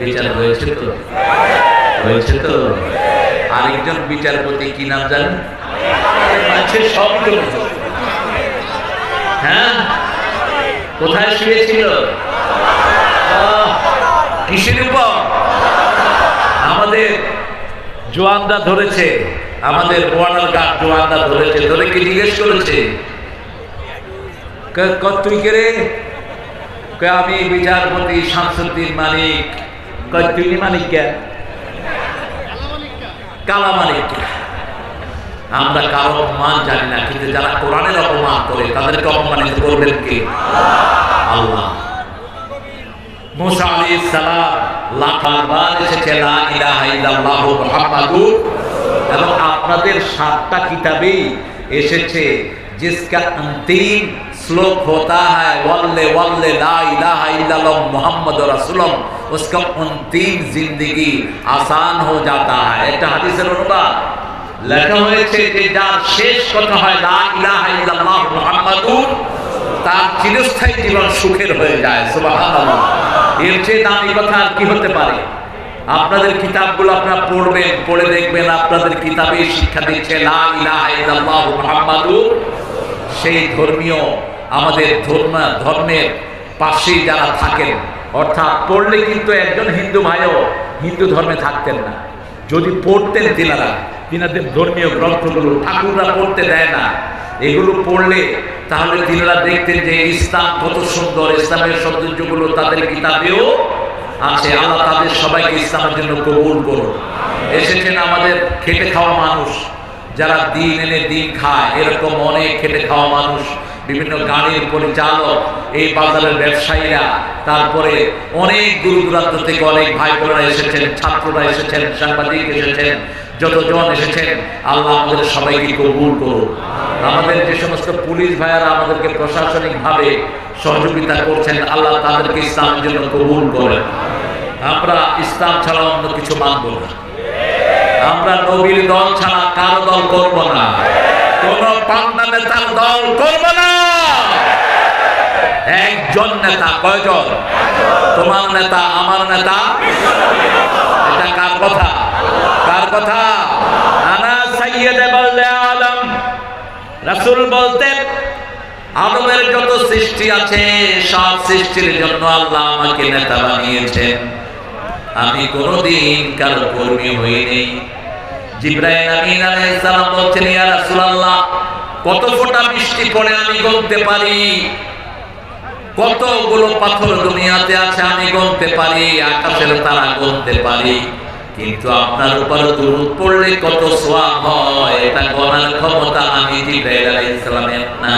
বিচার হয়েছে তো? হয়েছে তো? আরেকজন বিচারপতি কি নাম জানেন? সব হ্যাঁ? কোথায় শুয়েছিল? কিসের উপর? আমাদের জোয়ানরা ধরেছে। আমাদের ওয়ানার গাছ জোয়ানরা ধরেছে। ধরে কি জিজ্ঞেস করেছে? ক- ক- তুই কে রে? কয় আমি বিচারপতি শামসুদ্দিন মানিক। কয় তুই মানিক কে কালা মানিক কে? আমরা কারো অপমান জানি না কিন্তু যারা কোরআনের অপমান করে তাদেরকে অপমানিত করবেন কে আল্লাহ মুসা আলাইহিস সালাম লাখাবার এসেছে লা ইলাহা ইল্লাল্লাহু মুহাম্মাদুর এবং আপনাদের সাতটা কিতাবেই এসেছে जिसका अंतिम श्लोक होता है वल्ले वल्ले ला इलाहा इल्लल्लाह मोहम्मद रसूलुल्लाह उसका अंतिम जिंदगी आसान हो जाता है একটা হাদিসের অনুবাদ লেখা হয়েছে যে যার শেষ কথা হয় লা ইলাহা ইল্লাল্লাহ মুহাম্মাদুর তার চিরস্থায়ী জীবন সুখের হয়ে যায় সুবহানাল্লাহ এর চেয়ে দামি কথা আর কি হতে পারে আপনাদের কিতাবগুলো আপনারা পড়বেন পড়ে দেখবেন আপনাদের কিতাবে শিক্ষা দিচ্ছে লা ইলাহা ইল্লাল্লাহ মুহাম্মাদুর সেই ধর্মীয় আমাদের ধর্ম ধর্মের পাশে যারা থাকেন অর্থাৎ পড়লে কিন্তু একজন হিন্দু ভাইও হিন্দু ধর্মে থাকতেন না। যদি পড়তেন তিনারা, তিনাদের ধর্মীয় গ্রন্থগুলো ঠাকুররা পড়তে দেয় না। এগুলো পড়লে তাহলে তিনারা দেখতেন যে ইসলাম কত সুন্দর, ইসলামের সৌন্দর্যগুলো তাদের কিতাবেও আছে। আল্লাহ তাদের সবাইকে ইসলামের জন্য কবুল করুন। এসেছেন আমাদের খেটে খাওয়া মানুষ। যারা দিন এনে দিন খায়, এরকম অনেক খেটে খাওয়া মানুষ বিভিন্ন গাড়ির পরিচালক, এই বাজারের ব্যবসায়ীরা, তারপরে অনেক দূর দূরান্ত থেকে অনেক ভাই বোনেরা এসেছেন, ছাত্ররা এসেছেন, সাংবাদিক এসেছেন, যতজন এসেছেন, আল্লাহ আমাদের সবাইকে কবুল করুন আমাদের যে সমস্ত পুলিশ ভাইয়ারা আমাদেরকে প্রশাসনিকভাবে সহযোগিতা করছেন, আল্লাহ তাদেরকে ইসলামের জন্য কবুল করেন আমরা ইসলাম ছাড়া অন্য কিছু মানব না। আমরা নবীর দল ছাড়া কারও দল করব না। কোন পান্ডা নেতার দল করব না। একজন নেতা কয়জন? তোমার নেতা, আমার নেতা? এটা কার কথা? কার কথা? আনা সাইয়েদে বললে আলম। রাসূল বলতেন আদমের যত সৃষ্টি আছে, সব সৃষ্টির জন্য আল্লাহ আমাকে নেতা বানিয়েছেন। আমি কোনোদিন কারও কর্মী হইনি জিব্রাইল আমিন আলাইহিস সালাম বলছেন, ইয়া রাসূলুল্লাহ, কত ফোঁটা বৃষ্টি পড়ে আমি গুনতে পারি? কতগুলো পাথর দুনিয়াতে আছে আমি গলতে পারি, আকাশের তারা গলতে পারি। কিন্তু আপনার উপর দুরুদ পড়লে কত সোয়াব হয়, এটা গণার ক্ষমতা আমি জিব্রাইল আলাইহিস সালামের না।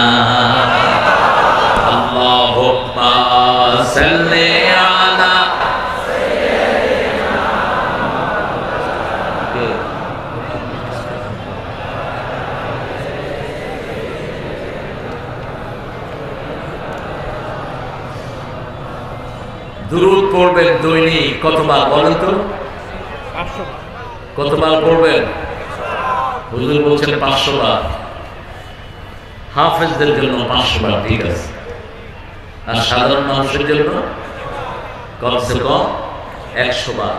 পড়বেন দৈনিক কতবার বলেন তো? কতবার পড়বেন? হুজুর বলছেন পাঁচশো বার। হাফেজদের জন্য পাঁচশো বার ঠিক আছে। আর সাধারণ মানুষের জন্য কমসে কম একশো বার।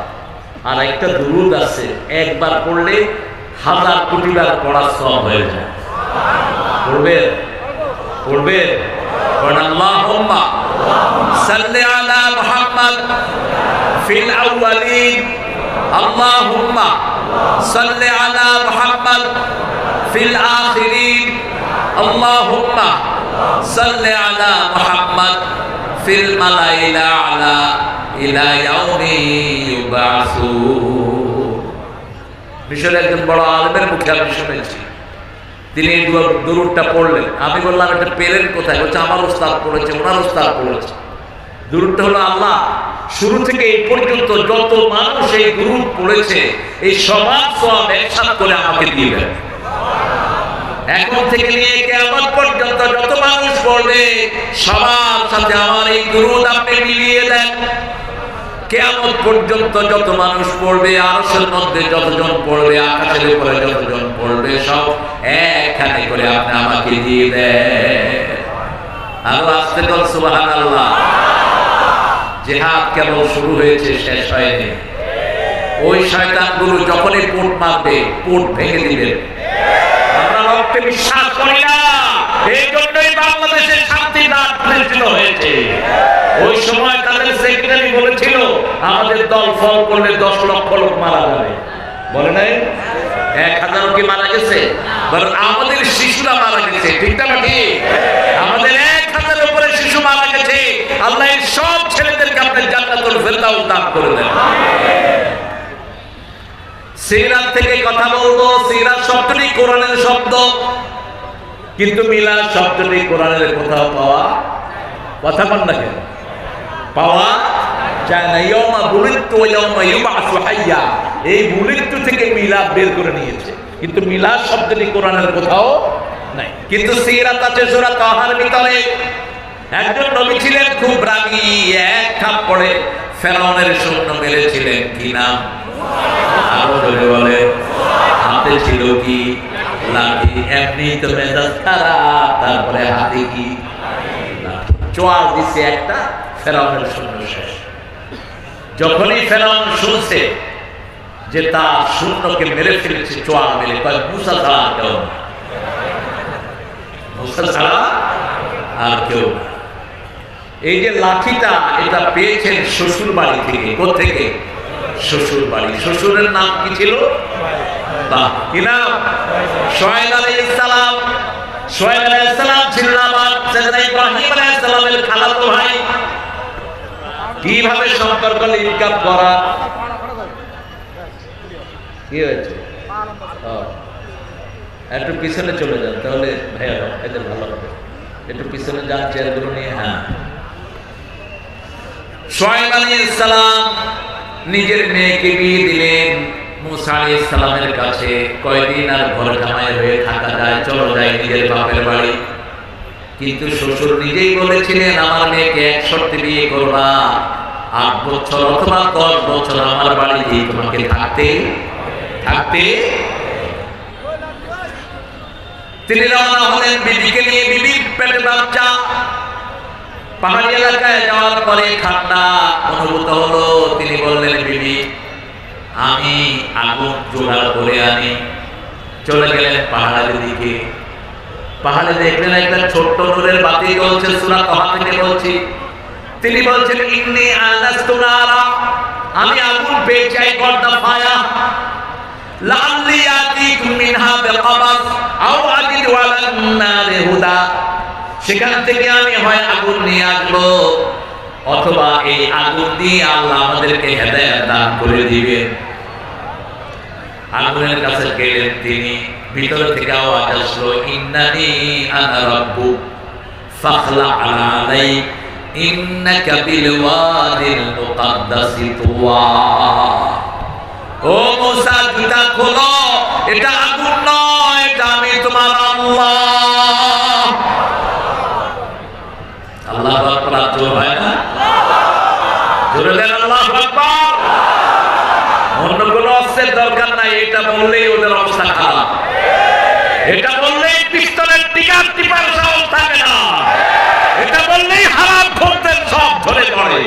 আর একটা দুরুদ আছে একবার পড়লে হাজার কোটি বার পড়ার সব হয়ে যায়। পড়বেন? পড়বেন? পড়েন আল্লাহুম্মা صل على محمد في الأولين اللهم صل على محمد في الآخرين اللهم صل على محمد في الملأ الأعلى إلى يوم يبعثون মিশরের একজন বড় আলমের মুখে আমি শুনেছি তিনি এই দুরুদটা পড়লেন। আমি বললাম এটা পেলেন কোথায়? বলছে, আমার ওস্তাদ পড়েছে, ওনার ওস্তাদ পড়েছে। দুরুদটা হলো আল্লাহ। শুরু থেকে এই পর্যন্ত যত মানুষ এই দুরুদ পড়েছে, এই সবার সব একসাথ করে আমাকে দিবেন এখন থেকে নিয়ে কেমন পর্যন্ত যত মানুষ পড়বে সবার সাথে আমার এই দুরুদ আপনি মিলিয়ে দেন। কেমন পর্যন্ত যত মানুষ পড়বে, আরশের মধ্যে যতজন পড়বে, আকাশের উপরে যতজন পড়বে, সব একখানে করে আপনি আমাকে দিয়ে দেন। আরও আসতে কর সুবহানাল্লাহ। জেহাদ কেবল শুরু হয়েছে, শেষ হয়নি। ওই শয়তানগুলো যখনই পোট মারবে, পোট ভেঙে দিবেন আমরা রক্তে বিশ্বাস করি না। এই জন্যই বাংলাদেশের শান্তি রাত হয়েছে। ওই সময় তাদের সেক্রেটারি বলেছিল আমাদের দল ফল করলে দশ লক্ষ লোক মারা যাবে। বলে নাই? এক হাজার কি মারা গেছে? বরং আমাদের শিশুরা মারা গেছে, ঠিক না ঠিক? আমাদের এক হাজারের উপরে শিশু মারা গেছে। আল্লাহ সব ছেলেদেরকে আপনার জান্নাতুল ফেরদাউস দান করে দেন। সিরাত থেকে কথা বলব, সিরাত শব্দটি কোরআনের শব্দ। কিন্তু মিলাদ শব্দটি কোরআনের কোথাও পাওয়া কথা বল না কেন? পাওয়া এই থেকে মিলাদ বের করে নিয়েছে। কিন্তু মিলাদ শব্দটি কোরআনের কোথাও নাই। কিন্তু সিরাত আছে সূরা ভিতরে। একজন নবী ছিলেন, খুব রাগী, এক খাপ পড়ে ফেরাউনের সৈন্য মেরেছিলেন। কি নাম? আরও ধরে বলে, হাতে ছিল কি? লাঠি। এমনি তো মেজাজ তারপরে হাতে কি? চোয়াল দিছে একটা, ফেরাউনের শূন্য শেষ। যখনই ফেরাউন শুনছে যে তার শূন্যকে মেরে ফেলেছে কয়, মুসা ছাড়া আর কেউ ছাড়া আর কেউ এই যে লাঠিটা, এটা পেয়েছেন শ্বশুর বাড়ি থেকে। কোথেকে শ্বশুর বাড়ি শ্বশুরের নাম কি ছিল? সালামের খালাতো ভাই। কীভাবে সম্পর্ক লিঙ্কআপ করা? কি হয়েছে? একটু পিছনে চলে যান, তাহলে ভাইয়া, এদের ভালো হবে। একটু পিছনে যান, চেয়ারগুলো নিয়ে হ্যাঁ। সোহেব আলাইহিস সালাম নিজের মেয়েকে বিয়ে দিলেন মুসা আলাইহিস সালামের কাছে। কয়দিন আর ঘর জামাই হয়ে থাকা যায়, চলো যাই নিজের বাপের বাড়ি। কিন্তু শ্বশুর নিজেই বলেছিলেন, আমার মেয়েকে এক শর্তে বিয়ে করবা আট বছর অথবা দশ বছর আমার বাড়িতেই তোমাকে থাকতে থাকতে তিনি রওনা হলেন বিবিকে নিয়ে বিবির পেটে বাচ্চা। পাহাড়ি এলাকায় যাওয়ার পরে ঠান্ডা অনুভূত হলো, তিনি বললেন, বিবি, আমি আগুন জোগাড় করে আনি। চলে গেলেন পাহাড়ের দিকে। পাহাড়ে দেখলেন একটা ছোট্ট নূরের বাতি জ্বলছে, সুরা কহা থেকে বলছি। তিনি বলছেন, ইন্নি আলাস্তু নারা আমি আগুন পেয়ে চাই বিকাবাস আও সেখান থেকে আমি হয় আগুন নিয়ে আসব, অথবা এই আগুন দিয়ে আল্লাহ আমাদেরকে হেদায়েত দান করে দিবেন আগুনের কাছে গেলেন তিনি, ভিতর থেকে আওয়াজ আসলো, ইন্নানি আনা রাব্বুক ফাখলা ইন্নাকা বিল ওয়াদিল মুকাদ্দাসি তুওয়া ও মুসা জুতা খোলো, এটা আগুন নয়, এটা আমি তোমার আল্লাহ। আল্লাহ আকবার জোর হয় না? জোরে দেন আল্লাহ আকবার। অন্য কোনো অস্ত্রের দরকার নাই, এটা বললেই ওদের অবস্থা খারাপ। এটা বললেই পিস্তলের টিকার টিপার সাহস থাকে না। এটা বললেই হারাম করতেন সব ধরে পড়ে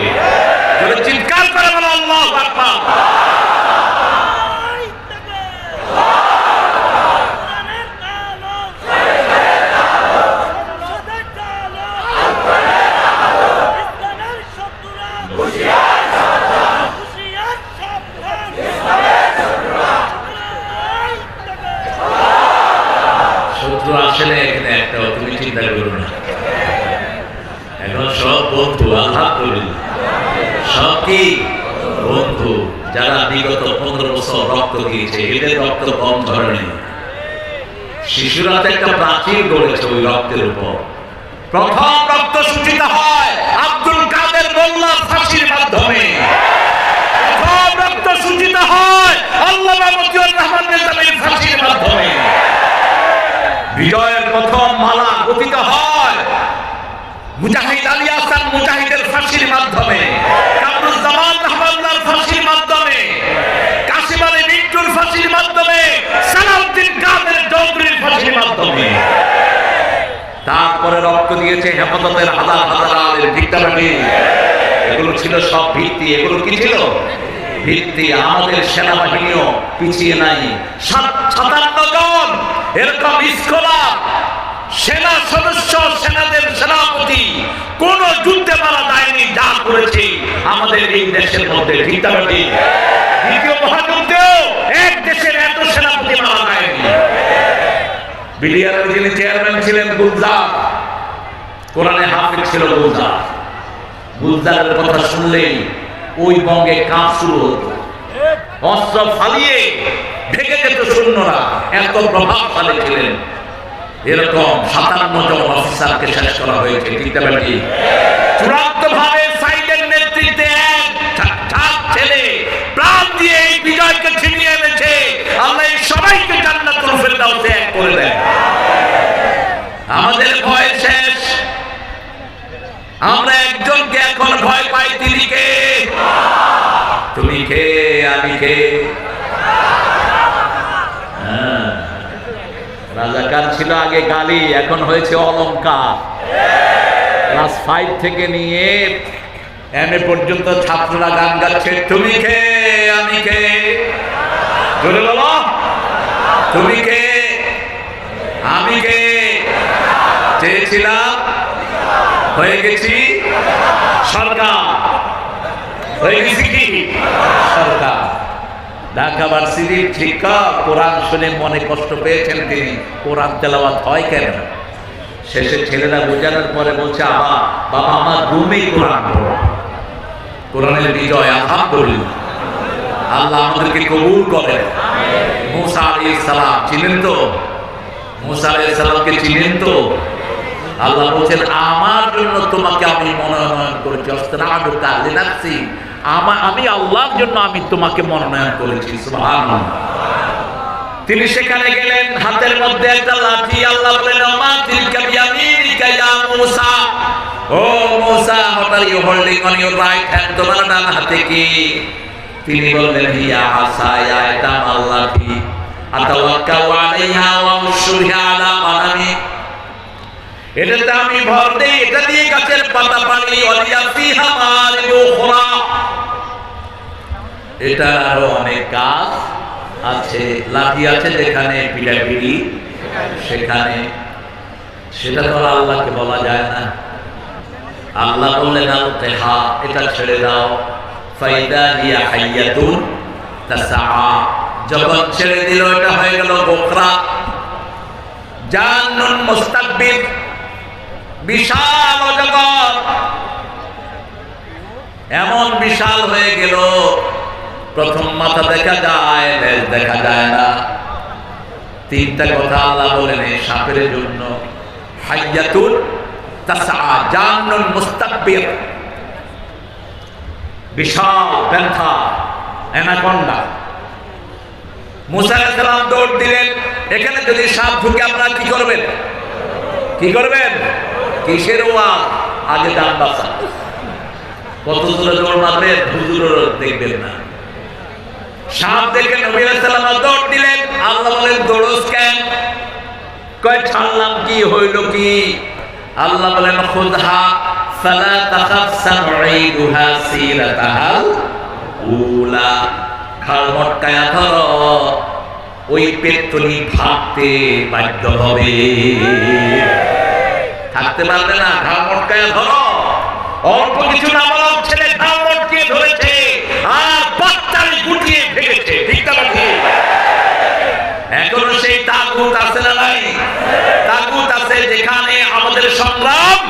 যদি চিৎকার করে বলো আল্লাহ আকবার শত্রু আসে না এখানে একটা তুমি চিন্তা করো না এখন সব বন্ধু আলহামদুলিল্লাহ সব কি বন্ধু যারা বিগত পনেরো বছর রক্ত দিয়েছে এদের রক্ত কম ধরনের শিশুরা তো একটা প্রাচীর গড়েছে ওই রক্তের উপর প্রথম রক্ত সূচিত হয় আব্দুল কাদের মোল্লার ফাঁসির মাধ্যমে প্রথম রক্ত সূচিত হয় আল্লাহ মতিউর রহমান নিজামীর ফাঁসির মাধ্যমে বিজয়ের প্রথম মালা গঠিত হয়। মুজাহিদ আলী আসান মুজাহিদের ফাঁসির মাধ্যমে তারপরে রক্ত দিয়েছে হেফাজতের হাজার হাজার আলের ভিক্টারি এগুলো ছিল সব ভিত্তি। এগুলো কি ছিল? ভিত্তি আমাদের সেনাবাহিনীও পিছিয়ে নাই। সাত- সাতান্ন এরকম স্কোলা সেনা সদস্য, সেনাদের সেনাপতি, কোন যুদ্ধে মারা যায়নি, যা করেছে আমাদের এই দেশের মধ্যে, ঠিক দ্বিতীয় মহাযুদ্ধেও এক দেশের এত সেনাপতি মারা যায়নি। বিলিয়ারের যিনি চেয়ারম্যান ছিলেন গুলজার, কোরআনে হাফিজ ছিল গুলজার। গুলজারের কথা শুনলেই ওই বঙ্গে কাজ শুরু হতো। অস্ত্র ফালিয়ে ভেঙে যেত সৈন্যরা। এত প্রভাবশালী ছিলেন এরকম সাতান্ন জন অফিসারকে শেষ করা হয়েছে। ঠিক চূড়ান্ত ভাবে সাইডের নেতৃত্বে এক ছা- ছাত্র ছেলে প্রাণ দিয়ে এই বিজয়কে ছিনিয়ে এনেছে আল্লাহ এই সবাইকে জান্নাতুল ফেরদাউসে এক করে দেন আমাদের ভয় শেষ আমরা একজনকে এখন ভয় পাই তিনি কে তুমি কে আমি কে হ্যাঁ। রাজাকার ছিল আগে গালি, এখন হয়েছে অলঙ্কার ক্লাস ফাইভ থেকে নিয়ে এম এ পর্যন্ত ছাত্ররা গান গাচ্ছে, তুমি কে? আমি কে? তুমি কে? আমি কে? চেয়েছিলাম, হয়ে গেছি সরকার। হয়ে গেছি কি? সরকার। ঢাকা ভার্সিটির শিক্ষক কোরআন শুনে মনে কষ্ট পেয়েছেন তিনি। কোরআন তেলাওয়াত হয় কেন? শেষে ছেলেরা বোঝানোর পরে বলছে, আবা, বাবা, আমার রুমে কোরআন। কোরআনের বিজয়, আলহামদুলিল্লাহ। আল্লাহ আমাদেরকে কবুল করেন। মুসা আলাইহিস সালাম, চিনেন তো? মুসা আলাইহিস সালামকে চিনেন তো? আল্লাহ বলছেন, আমার জন্য তোমাকে আমি মনোনয়ন করেছি। অস্ত্র অস্ত্রাদুকা লিনাফসি আমার আমি আল্লাহর জন্য আমি তোমাকে মনোনয়ন করেছি তিনি সেখানে গেলেন, হাতের মধ্যে একটা লাঠি, আল্লাহ বলেন ইয়া Musa. O you holding on your right hand তোমার ডান হাতে কি? তিনি বললেন, হিয়া আসায়া এটা আমার লাঠি আতাওয়াক্কাউ আলাইহা ওয়া উশরিহা আলা এটাতে আমি ভর দেই, এটা দিয়ে গাছের পাতা পানি অলিয়া ফিহা মারিবু খুরা। এটা আরও অনেক কাজ আছে, লাঠি আছে যেখানে পিড়াপিড়ি, সেখানে সেটা তো আল্লাহকে বলা যায় না। আল্লাহ বললেন, আল তেহা, এটা ছেড়ে দাও। ফাইদা হিয়া হাইয়াতুন যখন ছেড়ে দিল, এটা হয়ে গেল গোখরা। জান্নুন মুস্তাকবির বিশাল অজগর এমন বিশাল হয়ে গেল প্রথম মাথা দেখা যায়, লেজ দেখা যায় না। তিনটা কথা আল্লাহ বলেন, এই সাপের জন্য হাইয়াতুন তাসআ মুস্তাকবির। বিশাল প্যান্থা অ্যানাকন্ডা। দৌড় দিলেন, এখানে সাপ কি করবেন? কি করবেন? কিসের ওয়া আগে কত দূরে দেখবেন না। দেখে নবী সাল্লাম দৌড় দিলেন। আল্লাহ বলেন দৌড়স কেন? কয় ছাড়লাম কি হইল কি? আল্লাহ বলেন খুদহা উলা। খাল মটকায়া ওই পেট্রোলি ভাবতে বাধ্য হবে। থাকতে পারবে না ঘাল মটকায়া ধরো। অল্প কিছু না বলা ছেলে ঘাল মটকিয়ে ধরেছে। পাত্তালি ফেলেছে ঠিক না? এখনও সেই তাগুত আছে না নাই? তাগুত আছে যেখানে আমাদের সংগ্রাম।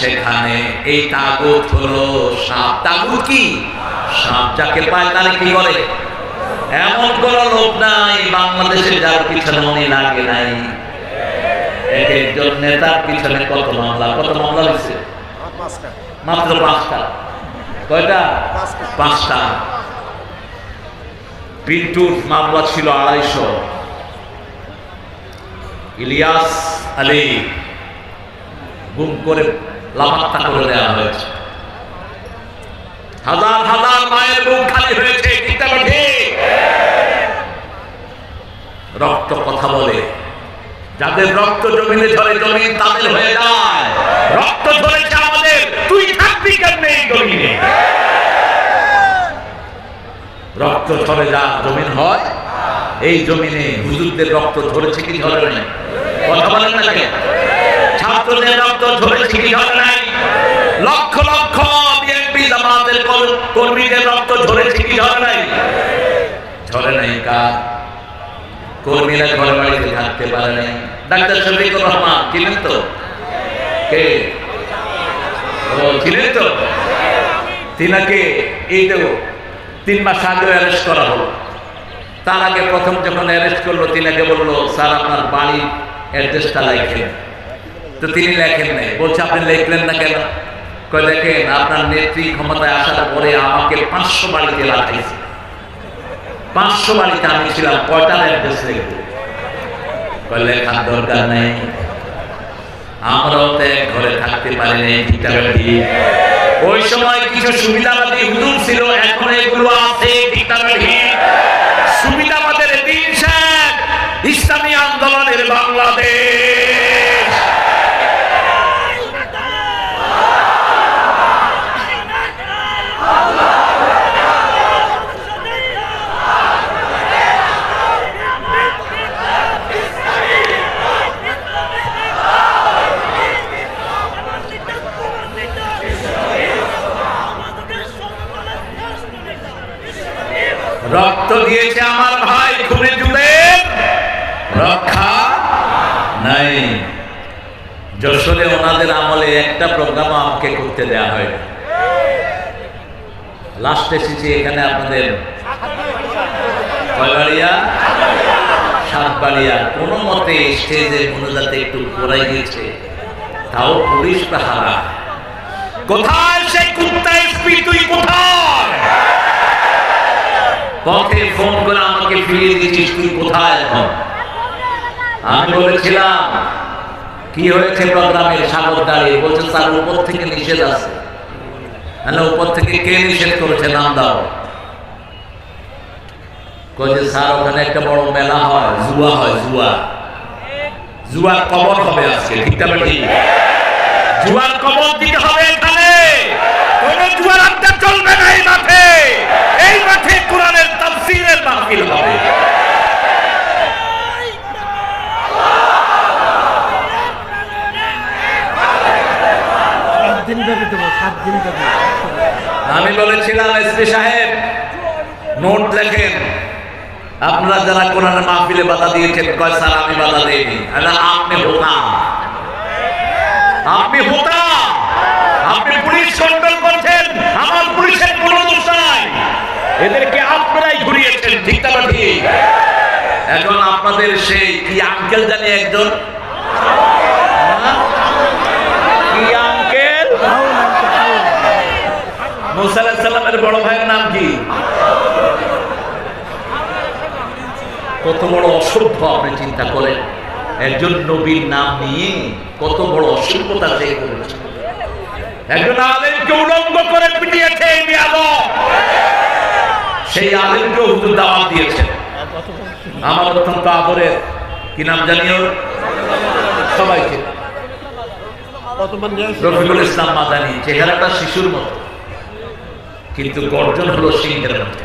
সেখানে এই তাগুত হলো সাপ। তাগুত কি? সাপ যাকে পায় তারে কি করে? এমন কোন লোক নাই বাংলাদেশে যার পিছনে উনি লাগে নাই। এক একজন নেতার পিছনে কত মামলা কত মামলা হয়েছে? মাত্র পাঁচটা। কয়টা? পাঁচটা। পিন্টুর মামলা ছিল আড়াইশো। ইলিয়াস আলী গুম করে লাপাত্তা করে দেওয়া হয়েছে। হাজার হাজার মায়ের বুক খালি হয়েছে? রক্ত কথা বলে, যাদের রক্ত জমিনে ঝরে জমি তাদের হয়ে যায়। রক্ত ঝরেছে আমাদের, তুই থাক আসবি কেমনে এই জমিনে? রক্ত ঝরে যা জমিন হয়, এই জমিনে হুজুরদের রক্ত ঝরেছে কি ঝরে নাই? কথা বলেন না কেন? ছাত্রদের রক্ত ঝরেছে কি ঝরে নাই? লক্ষ লক্ষ বিএনপি জামাতের কর- কর্মীদের রক্ত ঝরেছে কি ঝরে নাই? ঝরে নাই কার? কর্মীরা ঘরে বাড়িতে থাকতে পারে নাই। ডাক্তার শফিকুর রহমান ছিলেন তো? কে? ছিলেন তো? তিনাকে এই তো তিন মাস আগে অ্যারেস্ট করা হলো। তার আগে প্রথম যখন অ্যারেস্ট করল তিনাকে বলল, স্যার, আপনার বাড়ির অ্যাড্রেসটা লেখেন তো তিনি লেখেন নাই। বলছে, আপনি লিখলেন না কেন? কয়, দেখেন, আপনার নেত্রী ক্ষমতায় আসার পরে আমাকে পাঁচশো বাড়িতে লাগাইছে পাঁচশো বাড়িতে আমি ছিলাম কয়টার অ্যাড্রেস লিখব লেখার দরকার নেই। আমরাও তো এক ঘরে থাকতে পারি নাই ওই সময় কিছু সুবিধাবাদী হুজুর ছিল, এখন এগুলো আছে ঠিকঠাক সুবিধাবাদের দিন ইসলামী আন্দোলনের বাংলাদেশ। রক্ত দিয়েছে আমার ভাই খুনে যুগের রক্ষা নাই। যশোরে ওনাদের আমলে একটা প্রোগ্রাম আমাকে করতে দেয়া হয় লাস্ট এসেছি এখানে আপনাদের কোথায় সে কুত্তা এসপি তুই কোথায়? পথে ফোন করে আমাকে ফিরিয়ে দিয়েছিস, তুই কোথায় এখন? আমি বলেছিলাম, কি হয়েছে প্রোগ্রামের সাগর দাঁড়িয়ে। বলছে তার উপর থেকে নিষেধ আছে। মানে উপর থেকে কে নিষেধ করেছে? নাম দাও। কয়েছে স্যার, ওখানে একটা বড় মেলা হয়, জুয়া হয়, জুয়া। জুয়ার কবর হবে আজকে, ঠিক ঠিক জুয়ার কবর দিতে হবে এখানে। জুয়ার আড্ডা চলবে না এই মাঠে। এই মাঠে মাহফিল হবে। আমি বলেছিলাম এসপি সাহেব নোট লেখেন। আপনারা যারা কোরআনের মাহফিলে বাধা দিয়েছেন কয় স্যার আমি বাধা দেইনি। আপনি হোতা। আপনি হোতা। আপনি পুলিশ কন্ট্রোল করছেন। আমার পুলিশের কোনো দোষ এদেরকে আপনারাই ঘুরিয়েছেন, ঠিক না ঠিক? এখন আপনাদের সেই কি আঙ্কেল জানি একজন? বড় ভাইয়ের নাম কি? কত বড় চিন্তা করেন। একজন নবীর নাম কত বড় একজন আলেমকে উলঙ্গ করে পিটিয়েছে। সেই আলেমকে হুজুর দাওয়াত দিয়েছেন। আমার অত্যন্ত আদরের কি নাম জানিও? সবাইকে। রফিকুল ইসলাম মাদানি, চেহারাটা শিশুর মতো। কিন্তু গর্জন হলো সিংহের মতো।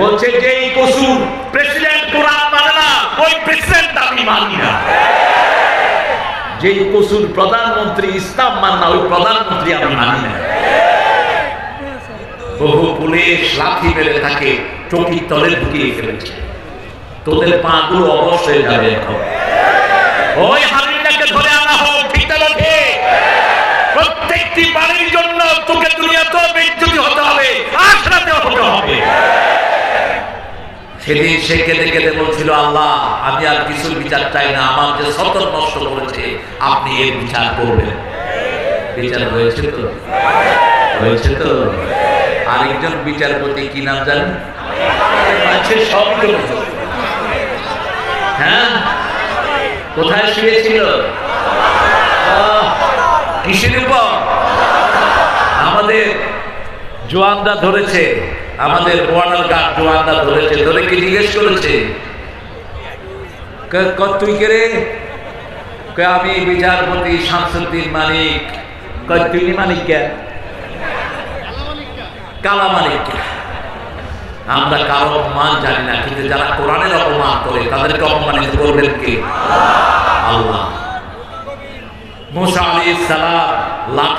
বলছে যে এই কসুর প্রেসিডেন্ট কোরআন মানে না, ওই প্রেসিডেন্ট আমি মানি না। যেই কসুর প্রধানমন্ত্রী ইসলাম মান না, ওই প্রধানমন্ত্রী আমি মানি না। বহু পুলিশ লাঠি মেরে থাকে চকির তলে ঢুকিয়ে ফেলেছে। তোদের পা গুলো অবশ্য হয়ে যাবে এখন। ওই ধরে আনা হোক, ঠিক? প্রত্যেকটি বাড়ির জন্য তোকে হতে হবে আখরাতেও হতে হবে। সেদিন সে কেঁদে কেঁদে বলছিল, আল্লাহ, আমি আর কিছু বিচার চাই না, আমার যে সতর নষ্ট করেছে, আপনি এর বিচার করবেন। বিচার হয়েছে তো? হয়েছে তো? আরেকজন বিচারপতি কি নাম জানেন? হ্যাঁ? কোথায় শুয়েছিল? কিসের উপর? আমাদের জোয়ানরা ধরেছে। আমাদের বোয়ানার গাছ জোয়ানরা ধরেছে। ধরে কি জিজ্ঞেস করেছে? তুই কে রে? আমি বিচারপতি শামসুদ্দিন মালিক। ক কয় তিনি মালিক কে? কালা মালিক আমরা কারও অপমান জানি না, কিন্তু যারা কোরআনের অপমান করে, তাদেরকে অপমানিত করবেন কে? আল্লাহ। মুসা আলী সালাম